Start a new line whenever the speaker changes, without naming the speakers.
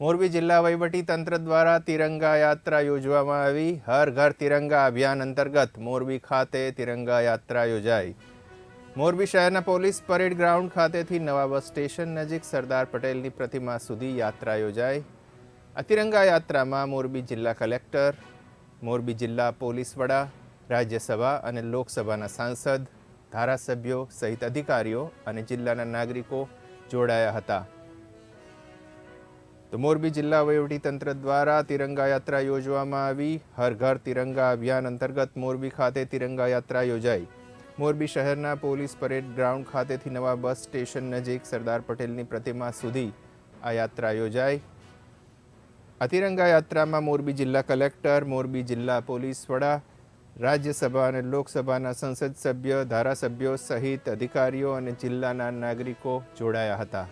મોરબી જિલ્લા વહીવટી તંત્ર દ્વારા તિરંગા યાત્રા યોજવામાં આવી. હર ઘર તિરંગા અભિયાન અંતર્ગત મોરબી ખાતે તિરંગા યાત્રા યોજાઈ. મોરબી શહેરના પોલીસ પરેડ ગ્રાઉન્ડ ખાતેથી નવા બસ સ્ટેશન નજીક સરદાર પટેલની પ્રતિમા સુધી યાત્રા યોજાઈ. આ તિરંગા યાત્રામાં મોરબી જિલ્લા કલેક્ટર, મોરબી જિલ્લા પોલીસ વડા, રાજ્યસભા અને લોકસભાના સાંસદ, ધારાસભ્યો સહિત અધિકારીઓ અને જિલ્લાના નાગરિકો જોડાયા હતા. તો મોરબી જિલ્લા વહીવટીતંત્ર દ્વારા તિરંગા યાત્રા યોજવામાં આવી. હર ઘર તિરંગા અભિયાન અંતર્ગત મોરબી ખાતે તિરંગા યાત્રા યોજાઈ. મોરબી શહેરના પોલીસ પરેડ ગ્રાઉન્ડ ખાતેથી નવા બસ સ્ટેશન નજીક સરદાર પટેલની પ્રતિમા સુધી આ યાત્રા યોજાઈ. આ તિરંગા યાત્રામાં મોરબી જિલ્લા કલેક્ટર, મોરબી જિલ્લા પોલીસ વડા, રાજ્યસભા અને લોકસભાના સંસદ સભ્ય, ધારાસભ્યો સહિત અધિકારીઓ અને જિલ્લાના નાગરિકો જોડાયા હતા.